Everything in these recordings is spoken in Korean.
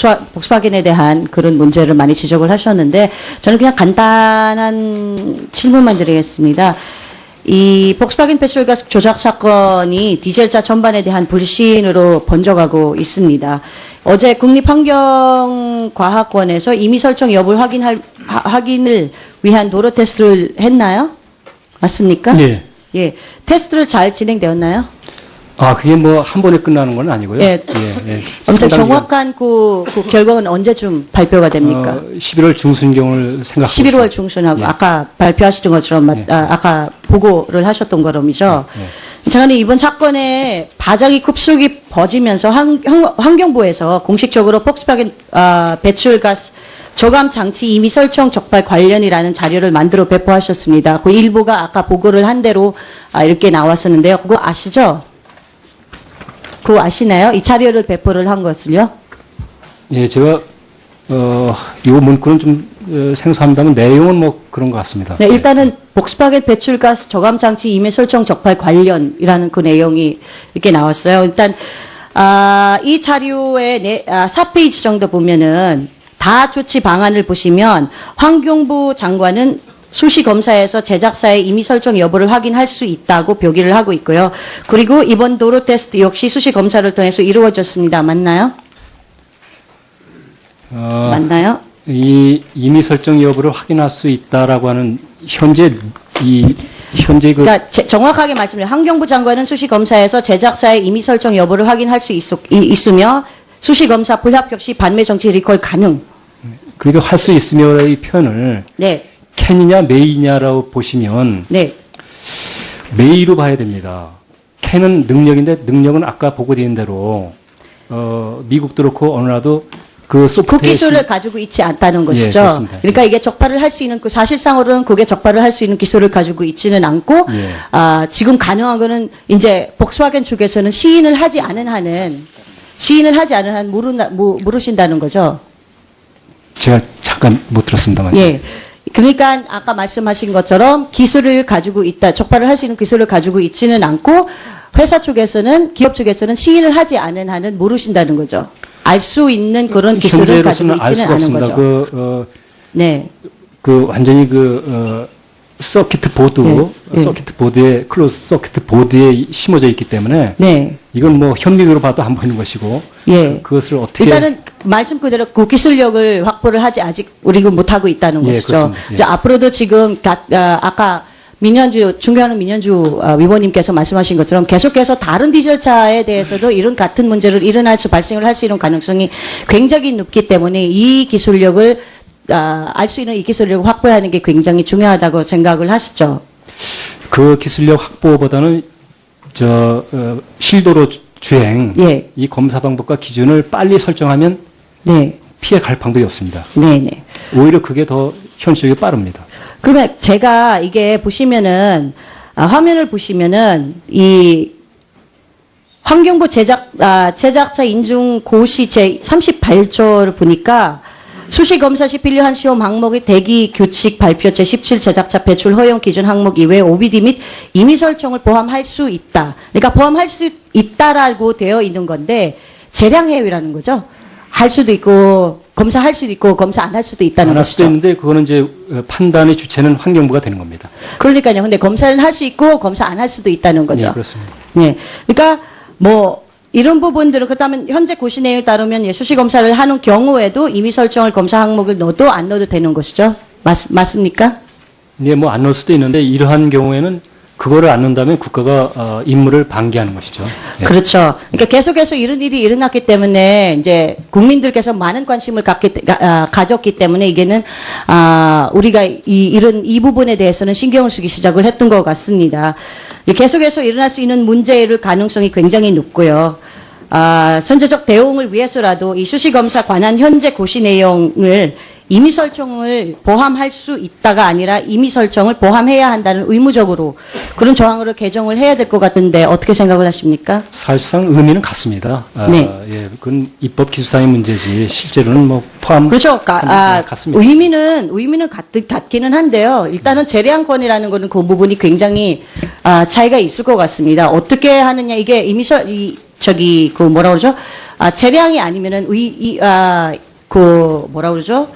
복스와, 복스바겐에 대한 그런 문제를 많이 지적을 하셨는데 저는 그냥 간단한 질문만 드리겠습니다. 이 복스바겐 배출가스 조작 사건이 디젤차 전반에 대한 불신으로 번져가고 있습니다. 어제 국립환경과학원에서 임의 설정 여부를 확인할, 하- 확인을 위한 도로 테스트를 했나요? 맞습니까? 예. 예. 테스트를 잘 진행되었나요? 아, 그게 뭐 한 번에 끝나는 건 아니고요. 예. 예, 예. 엄청 정확한 그, 그 결과는 언제쯤 발표가 됩니까? 어, 11월 중순경을 생각하고 11월 있습니다. 중순하고 예. 아까 발표하셨던 것처럼 맞- 예. 아, 아까 보고를 하셨던 거럼이죠. 예. 장관님 이번 사건에 바닥이 급속히 퍼지면서 환, 경부에서 공식적으로 폭스바겐 아, 배출가스 저감 장치 임의 설정 적발 관련이라는 자료를 만들어 배포하셨습니다. 그 일부가 아까 보고를 한 대로 아, 이렇게 나왔었는데요. 그거 아시죠? 그거 아시나요? 이 자료를 배포를 한 것을요? 예, 제가 어, 이 문구는 좀 어, 생소합니다만 내용은 뭐 그런 것 같습니다. 네, 일단은 복스바겐 배출가스 저감 장치 임의 설정 적발 관련이라는 그 내용이 이렇게 나왔어요. 일단 아, 이 자료의 네, 아, 4페이지 정도 보면은 다 조치 방안을 보시면 환경부 장관은 수시 검사에서 제작사의 임의 설정 여부를 확인할 수 있다고 표기를 하고 있고요. 그리고 이번 도로 테스트 역시 수시 검사를 통해서 이루어졌습니다. 맞나요? 어, 맞나요? 이 임의 설정 여부를 확인할 수 있다라고 하는 현재 이 현재 그 그러니까 제- 정확하게 말씀드리면 환경부 장관은 수시 검사에서 제작사의 임의 설정 여부를 확인할 수 있, 있으며 수시 검사 불합격 시 반매 정치 리콜 가능. 그러니까 할 수 있으며의 표현을 네, 캔이냐 메이냐라고 보시면 네, 메이로 봐야 됩니다. 캔은 능력인데 능력은 아까 보고드린 대로 어, 미국도 그렇고 어느 나라도 그 그 기술을 가지고 있지 않다는 것이죠. 예. 그러니까 이게 적발을 할 수 있는 그 사실상으로는 그게 적발을 할 수 있는 기술을 가지고 있지는 않고 예. 아, 지금 가능한 거는 이제 복스와겐 측에서는 시인을 하지 않은 한은 시인을 하지 않은 한 모르나, 모, 모르신다는 거죠. 제가 잠깐 못 들었습니다만 예. 그러니까 아까 말씀하신 것처럼 기술을 가지고 있다, 적발을 할 수 있는 기술을 가지고 있지는 않고 회사 쪽에서는 기업 쪽에서는 시인을 하지 않은 한은 모르신다는 거죠. 알 수 있는 그런 기술을 가지고 있지는 않은 없습니다. 거죠. 그, 어, 네. 그 완전히 그 어, 서킷 보드, 네, 네. 서킷 보드에 클로즈 서킷 보드에 심어져 있기 때문에 네. 이건 뭐 현미으로 봐도 안 보이는 것이고 예. 그것을 어떻게 일단은 말씀 그대로 그 기술력을 확보를 하지 아직 우리가 못하고 있다는 예, 것이죠. 예. 앞으로도 지금 가- 아, 아까 민현주 중요한 민현주 아, 위원님께서 말씀하신 것처럼 계속해서 다른 디젤차에 대해서도 이런 같은 문제를 일어날 수 발생을 할 수 있는 가능성이 굉장히 높기 때문에 이 기술력을 아, 알 수 있는 이 기술력을 확보하는 게 굉장히 중요하다고 생각을 하시죠. 그 기술력 확보보다는 저 어, 실도로 주- 주행 예. 이 검사 방법과 기준을 빨리 설정하면 네. 피해 갈 방법이 없습니다. 네, 네. 오히려 그게 더 현실적이 빠릅니다. 그러면 제가 이게 보시면은 아, 화면을 보시면은 이 환경부 제작 아, 제작자 인증 고시 제 38조를 보니까 수시 검사 시 필요한 시험 항목의 대기 규칙 발표 제17 제작자 배출 허용 기준 항목 이외 OBD 및 임의 설정을 포함할 수 있다. 그러니까 포함할 수 있다라고 되어 있는 건데 재량 해외라는 거죠. 할 수도 있고 검사할 수도 있고 검사 안 할 수도 있다는 안할 수도 것이죠. 있는데 그거는 이제 어, 판단의 주체는 환경부가 되는 겁니다. 그러니까요. 근데 검사를 할수 있고 검사 안 할 수도 있다는 거죠. 네, 그렇습니다. 네. 그러니까 뭐 이런 부분들은 그렇다면 현재 고시 내용에 따르면 예, 수시 검사를 하는 경우에도 임의 설정을 검사 항목을 넣어도 안 넣어도 되는 것이죠. 맞, 맞습니까? 예, 뭐 안 넣을 수도 있는데 이러한 경우에는 그거를 안 넣는다면 국가가 어, 임무를 방기하는 것이죠. 예. 그렇죠. 그러니까 계속해서 이런 일이 일어났기 때문에 이제 국민들께서 많은 관심을 갖기, 가, 아, 가졌기 때문에 이게는 아, 우리가 이, 이런 이 부분에 대해서는 신경을 쓰기 시작을 했던 것 같습니다. 이 계속해서 일어날 수 있는 문제일 가능성이 굉장히 높고요. 아, 선제적 대응을 위해서라도 이 수시 검사 관한 현재 고시 내용을 임의 설정을 포함할 수 있다가 아니라 임의 설정을 포함해야 한다는 의무적으로 그런 조항으로 개정을 해야 될 것 같은데 어떻게 생각을 하십니까? 사실상 의미는 같습니다. 아, 네. 예, 그건 입법 기술상의 문제지 실제로는 뭐 포함 그렇죠. 가- 아, 네, 같습니다. 의미는 의미는 같, 같기는 한데요. 일단은 재량권이라는 거는 그 부분이 굉장히 아, 차이가 있을 것 같습니다. 어떻게 하느냐 이게 이미 서, 이, 저기 그 뭐라 그러죠? 아, 재량이 아니면은 의, 이, 아, 그 뭐라 그러죠?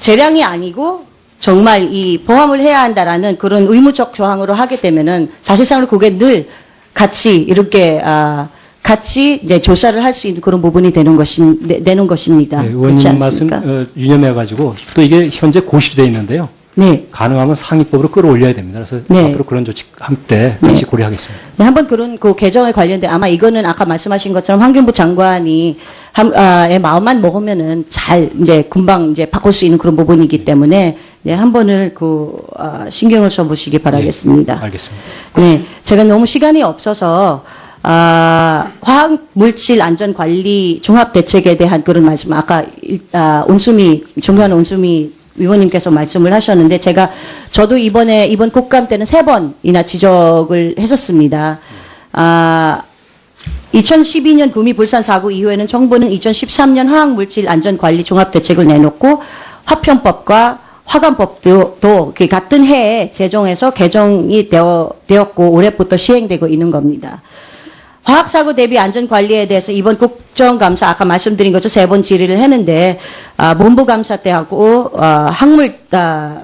재량이 아니고 정말 이 보험을 해야 한다라는 그런 의무적 조항으로 하게 되면은 사실상으로 그게 늘 같이 이렇게 아, 같이 이제 조사를 할 수 있는 그런 부분이 되는 것이 되는 것입니다. 네, 의원님 말씀 않습니까? 어, 유념해 가지고 또 이게 현재 고시되어 있는데요. 네. 가능하면 상위법으로 끌어올려야 됩니다. 그래서 네. 앞으로 그런 조치 함때 같이 고려하겠습니다. 네, 한번 그런 그 개정에 관련된 아마 이거는 아까 말씀하신 것처럼 환경부 장관이 한, 아, 의 마음만 먹으면은 잘 이제 금방 이제 바꿀 수 있는 그런 부분이기 때문에 네, 한 번을 그 아, 신경을 써보시기 바라겠습니다. 알겠습니다. 네, 제가 너무 시간이 없어서 아, 화학 물질 안전 관리 종합 대책에 대한 그런 말씀 아까 일- 아, 온수미 존경하는 온수미 의원님께서 말씀을 하셨는데 제가 저도 이번에 이번 국감 때는 세 번이나 지적을 했었습니다. 아, 2012년 구미 불산 사고 이후에는 정부는 2013년 화학물질 안전관리 종합대책을 내놓고 화편법과 화관법도 또그 같은 해에 제정해서 개정이 되었고 올해부터 시행되고 있는 겁니다. 화학사고 대비 안전관리에 대해서 이번 국정감사 아까 말씀드린 것처럼 세 번 질의를 했는데 아, 본부감사 때 하고 아, 학물 아,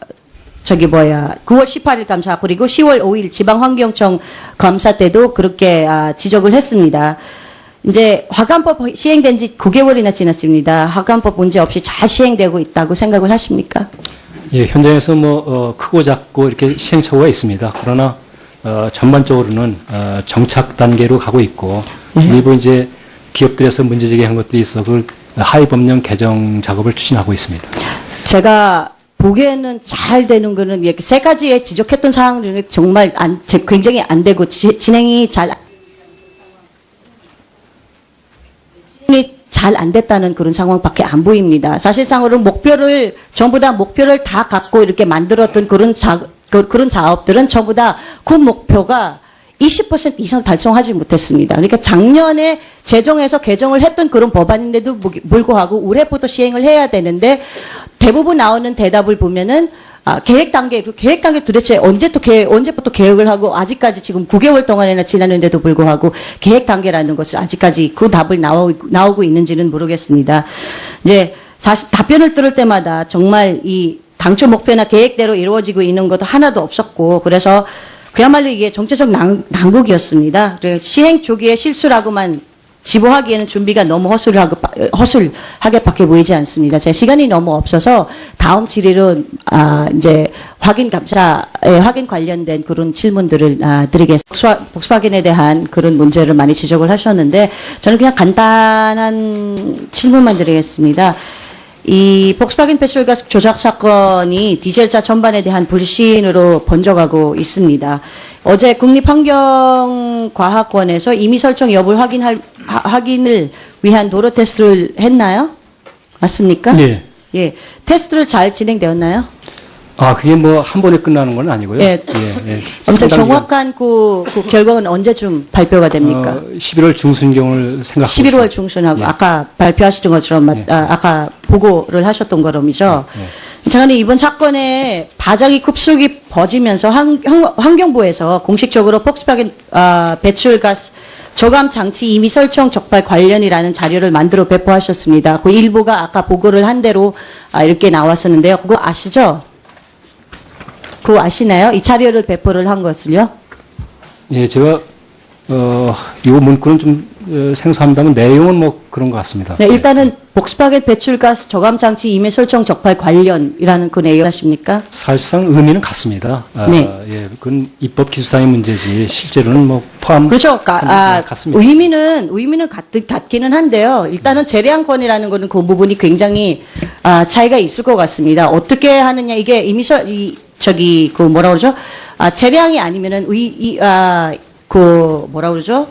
저기 뭐야 9월 18일 감사 그리고 10월 5일 지방환경청 감사 때도 그렇게 아, 지적을 했습니다. 이제 화관법 시행된 지 9개월이나 지났습니다. 화관법 문제 없이 잘 시행되고 있다고 생각을 하십니까? 예, 현장에서 뭐 어, 크고 작고 이렇게 시행착오가 있습니다. 그러나 어, 전반적으로는 어, 정착 단계로 가고 있고 네. 일부 이제 기업들에서 문제 제기한 것들이 있어 그 하위 법령 개정 작업을 추진하고 있습니다. 제가 보기에는 잘 되는 거는 이렇게 세 가지에 지적했던 사항 중에 정말 안, 제- 굉장히 안 되고 지- 진행이 잘 진행이 잘안 됐다는 그런 상황밖에 안 보입니다. 사실상으로 목표를 전부 다 목표를 다 갖고 이렇게 만들었던 그런 자, 그, 그런 사업들은 전부 다 그 목표가 20% 이상 달성하지 못했습니다. 그러니까 작년에 제정해서 개정을 했던 그런 법안인데도 무- 불구하고 올해부터 시행을 해야 되는데 대부분 나오는 대답을 보면은 아, 계획 단계, 그 계획 단계 도대체 언제 또 계획, 언제부터 계획을 하고 아직까지 지금 9개월 동안이나 지났는데도 불구하고 계획 단계라는 것을 아직까지 그 답을 나오, 나오고 있는지는 모르겠습니다. 이제 사실 답변을 들을 때마다 정말 이 당초 목표나 계획대로 이루어지고 있는 것도 하나도 없었고 그래서 그야말로 이게 정체적 난, 난국이었습니다. 시행 초기에 실수라고만 지보하기에는 준비가 너무 허술하고 허술하게 밖에 보이지 않습니다. 제 시간이 너무 없어서 다음 질의로 아 이제 확인 감사에 확인 관련된 그런 질문들을 아, 드리겠습니다. 복스와- 복스바겐에 대한 그런 문제를 많이 지적을 하셨는데 저는 그냥 간단한 질문만 드리겠습니다. 이 복스바겐 배출가스 조작 사건이 디젤차 전반에 대한 불신으로 번져가고 있습니다. 어제 국립환경과학원에서 이미 설정 여부를 확인할 하- 확인을 위한 도로 테스트를 했나요? 맞습니까? 예. 예. 테스트를 잘 진행되었나요? 아, 그게 뭐 한 번에 끝나는 건 아니고요. 예. 예, 예. 상당히 정확한 그, 그 결과는 언제쯤 발표가 됩니까? 어, 11월 중순 경을 생각하고 11월 있습니다. 중순하고 예. 아까 발표하셨던 것처럼 마- 예. 아, 까 보고를 하셨던 거럼이죠. 예. 장관님 이번 사건에 바닥이 급속히 퍼지면서 환, 경부에서 공식적으로 폭스바겐 아, 배출가스 저감 장치 이미 설정 적발 관련이라는 자료를 만들어 배포하셨습니다. 그 일부가 아까 보고를 한 대로 아, 이렇게 나왔었는데요. 그거 아시죠? 그거 아시나요? 이 자료를 배포를 한 것을요? 예, 제가 어, 이 문구는 좀 어, 생소합니다만 내용은 뭐 그런 것 같습니다. 네, 일단은 복스바겐 배출가스 저감 장치 임의 설정 적발 관련이라는 그 내용 아십니까? 사실상 의미는 같습니다. 아, 네. 예, 그건 입법 기술상의 문제지 실제로는 뭐 포함 그렇죠. 가- 아, 네, 같습니다. 의미는 의미는 같, 같기는 한데요. 일단은 재량권이라는 거는 그 부분이 굉장히 아, 차이가 있을 것 같습니다. 어떻게 하느냐 이게 이미 서, 이 저기 그 뭐라 그러죠? 아, 재량이 아니면은 의, 이, 아, 그 뭐라 그러죠?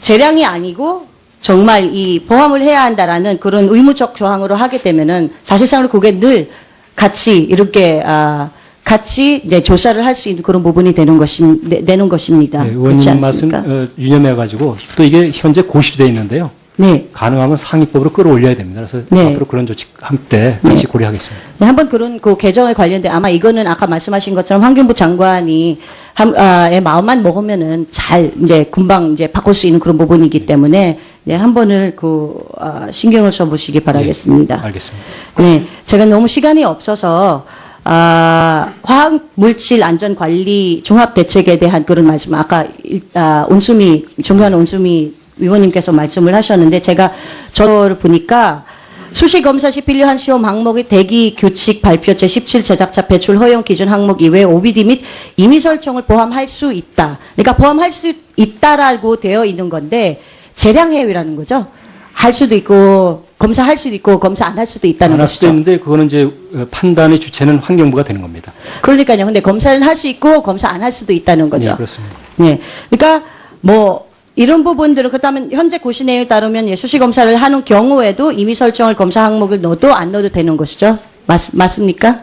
재량이 아니고 정말 이 보험을 해야 한다라는 그런 의무적 조항으로 하게 되면은 사실상으로 그게 늘 같이 이렇게 아, 같이 이제 조사를 할 수 있는 그런 부분이 되는 것이 되는 것입니다. 예, 그렇지 의원님 말씀 않습니까? 어, 유념해 가지고 또 이게 현재 고시되어 있는데요. 네. 가능하면 상위법으로 끌어올려야 됩니다. 그래서 네. 앞으로 그런 조치 함때 같이 고려하겠습니다. 네, 한번 그런 그 개정에 관련된 아마 이거는 아까 말씀하신 것처럼 환경부 장관이 한, 아, 의 마음만 먹으면은 잘 이제 금방 이제 바꿀 수 있는 그런 부분이기 때문에 네, 한 번을 그 아, 신경을 써보시기 바라겠습니다. 알겠습니다. 네, 제가 너무 시간이 없어서 아, 화학 물질 안전 관리 종합 대책에 대한 그런 말씀 아까 일- 아, 온수미 존경하는 온수미 위원님께서 말씀을 하셨는데 제가 저를 보니까 수시 검사 시 필요한 시험 항목의 대기 규칙 발표 제17 제작자 배출 허용 기준 항목 이외에 OBD 및 임의 설정을 포함할 수 있다. 그러니까 포함할 수 있다라고 되어 있는 건데 재량 해외라는 거죠. 할 수도 있고 검사할 수도 있고 검사 안 할 수도 있다는 안할 수도 것이죠. 있는데 그거는 이제 어, 판단의 주체는 환경부가 되는 겁니다. 그러니까요. 근데 검사를 할수 있고 검사 안 할 수도 있다는 거죠. 네, 그렇습니다. 네. 그러니까 뭐 이런 부분들은 그렇다면 현재 고시 내용에 따르면 예, 수시 검사를 하는 경우에도 임의 설정을 검사 항목을 넣어도 안 넣어도 되는 것이죠. 맞, 맞습니까?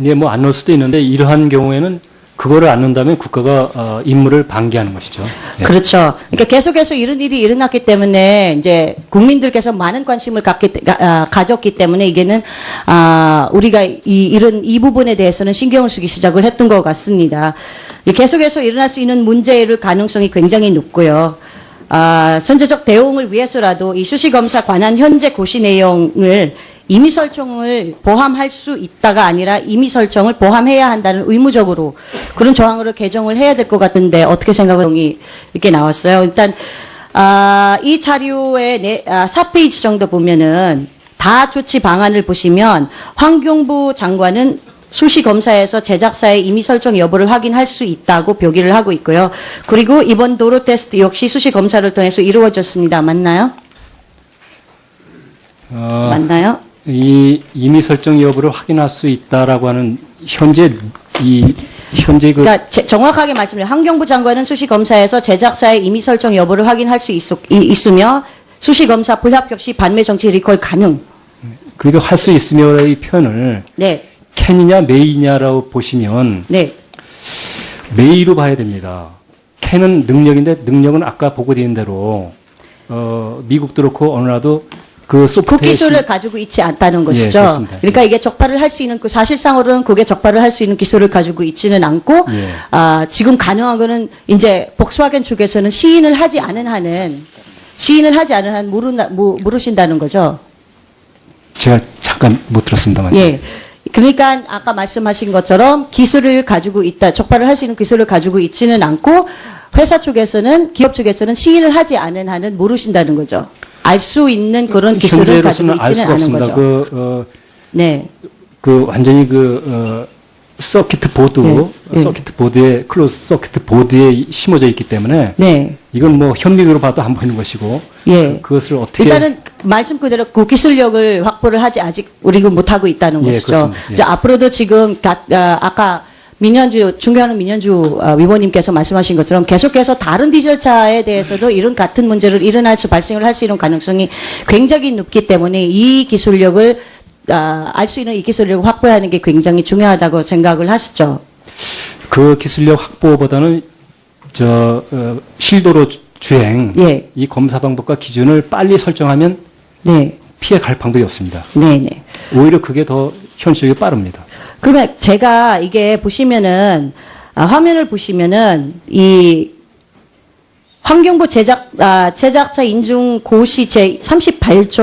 이게 뭐안 넣을 수도 있는데 이러한 경우에는 그거를 안 넣는다면 국가가 어, 임무를 방기하는 것이죠. 네. 그렇죠. 그러니까 계속해서 이런 일이 일어났기 때문에 이제 국민들께서 많은 관심을 갖기, 때- 가, 아, 가졌기 때문에 이게는 아, 우리가 이 이런 이 부분에 대해서는 신경을 쓰기 시작을 했던 것 같습니다. 이 계속해서 일어날 수 있는 문제일 가능성이 굉장히 높고요. 아, 선제적 대응을 위해서라도 이 수시 검사 관한 현재 고시 내용을 임의 설정을 포함할 수 있다가 아니라 임의 설정을 포함해야 한다는 의무적으로 그런 조항으로 개정을 해야 될 것 같은데 어떻게 생각이 이렇게 나왔어요. 일단 아, 이 자료의 네, 아, 4페이지 정도 보면은 다 조치 방안을 보시면 환경부 장관은 수시 검사에서 제작사의 임의 설정 여부를 확인할 수 있다고 표기를 하고 있고요. 그리고 이번 도로 테스트 역시 수시 검사를 통해서 이루어졌습니다. 맞나요? 어, 맞나요? 이 임의 설정 여부를 확인할 수 있다라고 하는 현재 이 현재 그 그러니까 제- 정확하게 말씀드리면 환경부 장관은 수시 검사에서 제작사의 임의 설정 여부를 확인할 수 있, 있으며 수시 검사 불합격 시 반매 정치 리콜 가능. 그러니까 할 수 있으며의 표현을 네, 캔이냐 메이냐라고 보시면 네, 메이로 봐야 됩니다. 캔은 능력인데 능력은 아까 보고드린 대로 어, 미국도 그렇고 어느 나라도 그그 소프트웨어 기술을 가지고 있지 않다는 것이죠. 예. 그러니까 이게 적발을 할 수 있는 그 사실상으로는 그게 적발을 할 수 있는 기술을 가지고 있지는 않고 예. 아, 지금 가능한 거는 이제 복스와겐 쪽에서는 시인을 하지 않은 한은 시인을 하지 않은 한 모르나, 모, 모르신다는 거죠. 제가 잠깐 못 들었습니다만 예. 그러니까 아까 말씀하신 것처럼 기술을 가지고 있다, 적발을 할 수 있는 기술을 가지고 있지는 않고 회사 쪽에서는 기업 쪽에서는 시인을 하지 않은 한은 모르신다는 거죠. 알 수 있는 그런 기술을 가지고 있지는 않은 없습니다. 거죠. 그, 어, 네. 그 완전히 그 어, 서키트 보드, 네, 네. 서키트 보드에 클로즈 서키트 보드에 심어져 있기 때문에 네. 이건 뭐 현미경으로 봐도 안 보이는 것이고 예. 그것을 어떻게 일단은 말씀 그대로 그 기술력을 확보를 하지 아직 우리가 못 하고 있다는 예, 것이죠. 예. 이제 앞으로도 지금 다, 아, 아까 민현주 중요한 민현주 아, 위원님께서 말씀하신 것처럼 계속해서 다른 디젤차에 대해서도 이런 같은 문제를 일어날 수 발생을 할 수 있는 가능성이 굉장히 높기 때문에 이 기술력을 아, 알 수 있는 이 기술력을 확보하는 게 굉장히 중요하다고 생각을 하시죠. 그 기술력 확보보다는 저 어, 실도로 주- 주행 예. 이 검사 방법과 기준을 빨리 설정하면 네. 피해 갈 방법이 없습니다. 네, 네. 오히려 그게 더 현실적이 빠릅니다. 그러면 제가 이게 보시면은 아, 화면을 보시면은 이 환경부 제작 아, 제작자 인증 고시 제 38조